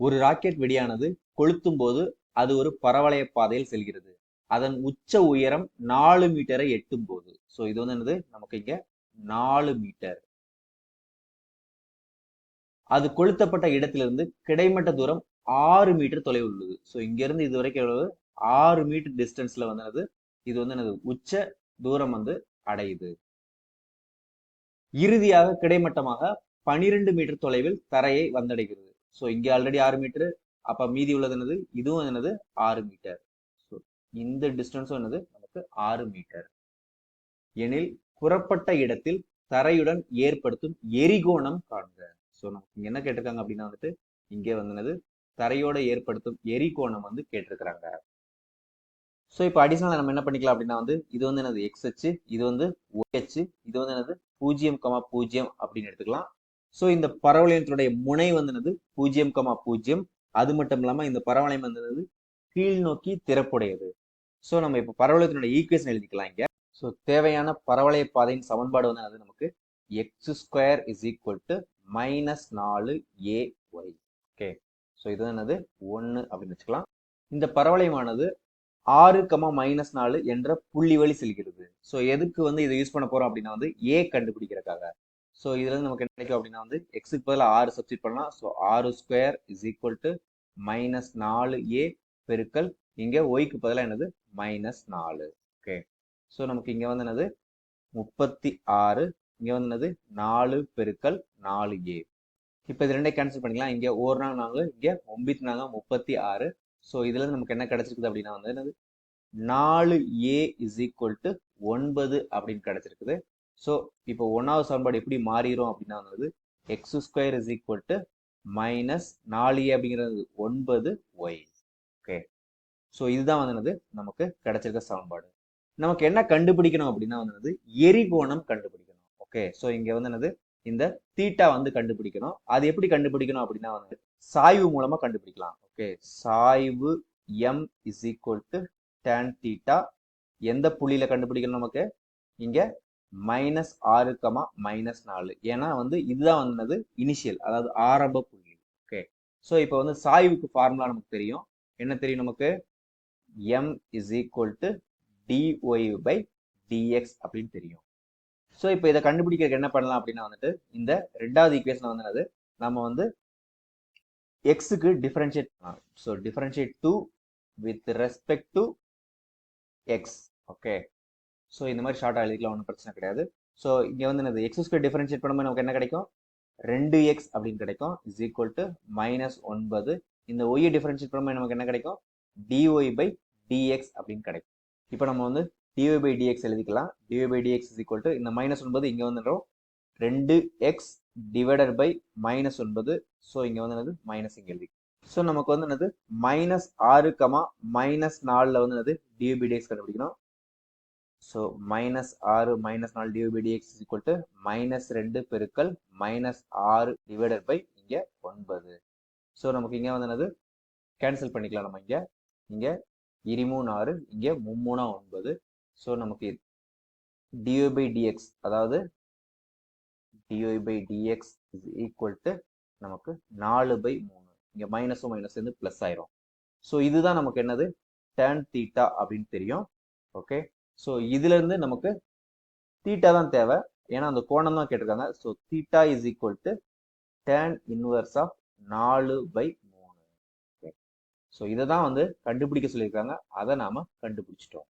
ஒரு ராக்கெட் வெடியானது கொளுத்தும் போது அது ஒரு பரவளைய பாதையில் செல்கிறது. அதன் உச்ச உயரம் நாலு மீட்டரை எட்டும் போது ஸோ இது வந்து என்னது? நமக்கு இங்க நாலு மீட்டர். அது கொளுத்தப்பட்ட இடத்திலிருந்து கிடைமட்ட தூரம் ஆறு மீட்டர் தொலைவு உள்ளது. ஸோ இங்கிருந்து இது வரைக்கும் எவ்வளவு? ஆறு மீட்டர் டிஸ்டன்ஸ்ல வந்து என்னது? இது வந்து என்னது? உச்ச தூரம் வந்து அடையுது. இறுதியாக கிடைமட்டமாக பனிரெண்டு மீட்டர் தொலைவில் தரையை வந்தடைகிறது. ஸோ இங்கே ஆல்ரெடி ஆறு மீட்டர் அப்போ மீதி உள்ளது என்னது? இதுவும் என்னது? ஆறு மீட்டர் ஸோ இந்த டிஸ்டன்ஸும் என்னது? நமக்கு ஆறு மீட்டர் எனில் புறப்பட்ட இடத்தில் தரையுடன் ஏற்படுத்தும் எரிகோணம் காண்க. ஸோ நமக்கு என்ன கேட்டிருக்காங்க அப்படின்னா வந்துட்டு இங்கே வந்து என்னது? தரையோட ஏற்படுத்தும் எரிகோணம் வந்து கேட்டிருக்கிறாங்க. ஸோ இப்போ அடிஷனலாக நம்ம என்ன பண்ணிக்கலாம் அப்படின்னா வந்து இது வந்து எனது எக்ஸ் அச்சு இது வந்து ஒய் அச்சு இது வந்து எனது பூஜ்ஜியம் கமா பூஜ்ஜியம் அப்படின்னு எடுத்துக்கலாம். ஸோ இந்த பரவளையத்தினுடைய முனை வந்து பூஜ்ஜியம் கமா பூஜ்ஜியம் அது மட்டும் இல்லாமல் இந்த பரவளையம் வந்து கீழ் நோக்கி திறப்புடையது. ஸோ நம்ம இப்போ பரவளையத்தினுடைய ஈக்குவேஷன் எழுதிக்கலாம் இங்கே. ஸோ தேவையான பரவளைய பாதையின் சமன்பாடு வந்து அது நமக்கு? X square is equal to minus நாலு ஏ ஒய் ஓகே ஸோ இது என்னது? ஒன்று அப்படின்னு வச்சுக்கலாம். இந்த பரவளையமானது ஆறு கமா மைனஸ் நாலு என்ற புள்ளி வழி செல்கிறது. ஸோ எதுக்கு வந்து இதை யூஸ் பண்ண போறோம் அப்படின்னா வந்து ஏ கண்டுபிடிக்கிறதுக்காக. ஸோ இதுல இருந்து நமக்கு என்ன கிடைக்கும் அப்படின்னா வந்து எக்ஸுக்கு பதிலாக ஆறு சப்ஸ்டிட் பண்ணலாம். ஸோ ஆறு square is equal to minus நாலு ஏ பெருக்கல் இங்கே ஒய்க்கு பதிலாக என்னது? மைனஸ் நாலு. ஓகே ஸோ நமக்கு இங்கே வந்து என்னது? முப்பத்தி ஆறு இங்கே வந்து என்னது? நாலு பெருக்கல் நாலு ஏ இப்போ இது ரெண்டே கேன்சல் பண்ணிக்கலாம். இங்கே ஒரு நாள் நாலு இங்கே ஒம்பத்தி நாங்க முப்பத்தி ஆறு. ஸோ இதுல நமக்கு என்ன கிடைச்சிருக்குது அப்படின்னா வந்து என்னது? நாலு ஏ இஸ் ஈக்குவல் டு ஒன்பது அப்படின்னு கிடைச்சிருக்குது. ஸோ இப்போ ஒன்றாவது சமன்பாடு எப்படி மாறிடும் அப்படின்னா வந்து X square is equal to minus நாலு ஏ அப்படிங்கிறது ஒன்பது ஒய் ஓகே ஸோ இதுதான் வந்து நமக்கு கிடைச்சிருக்க சமன்பாடு. நமக்கு என்ன கண்டுபிடிக்கணும் அப்படின்னா வந்து எரிகோணம் கண்டுபிடிக்கணும். ஓகே ஸோ இங்கே வந்து என்னது? இந்த தீட்டா வந்து கண்டுபிடிக்கணும். அது எப்படி கண்டுபிடிக்கணும் அப்படின்னா வந்து சாய்வு மூலமா கண்டுபிடிக்கலாம். ஓகே சாய்வு M is equal to tan theta எந்த புள்ளியில கண்டுபிடிக்கணும் நமக்கு? இங்க மைனஸ் ஆறு கமா மைனஸ் நாலு. ஏன்னா வந்து இதுதான் வந்து இனிஷியல் அதாவது ஆரம்ப புள்ளி. ஓகே ஸோ இப்போ வந்து சாய்வுக்கு ஃபார்முலா நமக்கு தெரியும். என்ன தெரியும் நமக்கு? M is equal to DY by DX அப்படின்னு தெரியும். ஸோ இப்போ இதை கண்டுபிடிக்கிறதுக்கு என்ன பண்ணலாம் அப்படின்னா வந்துட்டு இந்த ரெண்டாவது ஈக்குவேஷன் வந்து நம்ம வந்து எக்ஸுக்கு டிஃபரன்ஷியேட் பண்ணலாம். So differentiate to with respect to X okay so இந்த மாதிரி ஷார்ட்டாக எழுதிக்கலாம் ஒன்றும் பிரச்சனை கிடையாது. ஸோ இங்கே வந்து என்னது? எக்ஸ் ஸ்கொயர் டிஃபரன்ஷியேட் பண்ணும்போது நமக்கு என்ன கிடைக்கும்? ரெண்டு எக்ஸ் அப்படின்னு கிடைக்கும். இஸ் ஈக்குவல் டு மைனஸ் ஒன்பது. இந்த ஒய்யை டிஃபரன்ஷியேட் பண்ணும்போது நமக்கு என்ன கிடைக்கும்? டிஒய் பை டிஎக்ஸ் அப்படின்னு கிடைக்கும். இப்போ நம்ம வந்து டிஒய் பை டிஎக்ஸ் எழுதிக்கலாம். DY by DX is equal to இந்த மைனஸ் ஒன்பது இங்கே வந்துடும். ரெண்டு எக்ஸ் டிவைடட் பை மைனஸ் ஒன்பது. ஸோ இங்கே வந்து என்னது? மைனஸ் இங்கே எழுதி. ஸோ நமக்கு வந்து என்னது? மைனஸ் ஆறு கமா மைனஸ் நாலில் வந்து என்னது? டிஓபிடிஎக்ஸ் கண்டுபிடிக்கணும். ஸோ மைனஸ் ஆறு மைனஸ் நாலு DY by DX equal to minus ரெண்டு பெருக்கல் மைனஸ் ஆறு டிவைடட் பை இங்கே ஒன்பது. ஸோ நமக்கு இங்கே வந்து என்னது? கேன்சல் பண்ணிக்கலாம் நம்ம இங்கே. இங்கே இருமூணு ஆறு இங்கே மும்மூணா ஒன்பது. ஸோ நமக்கு டிஒய் பை டிஎக்ஸ் அதாவது DY by DX is equal to நமக்கு நாலு பை மூணு. இங்கே மைனஸும் மைனஸ் வந்து ப்ளஸ் ஆயிரும். ஸோ இதுதான் நமக்கு என்னது? டேன் தீட்டா அப்படின்னு தெரியும். ஓகே ஸோ இதுலேருந்து நமக்கு தீட்டா தான் தேவை. ஏன்னா அந்த கோணம் தான் கேட்டிருக்காங்க. So theta is equal to tan inverse of நாலு பை மூணு. ஓகே ஸோ இதை தான் வந்து கண்டுபிடிக்க சொல்லியிருக்காங்க. அதை நாம் கண்டுபிடிச்சிட்டோம்.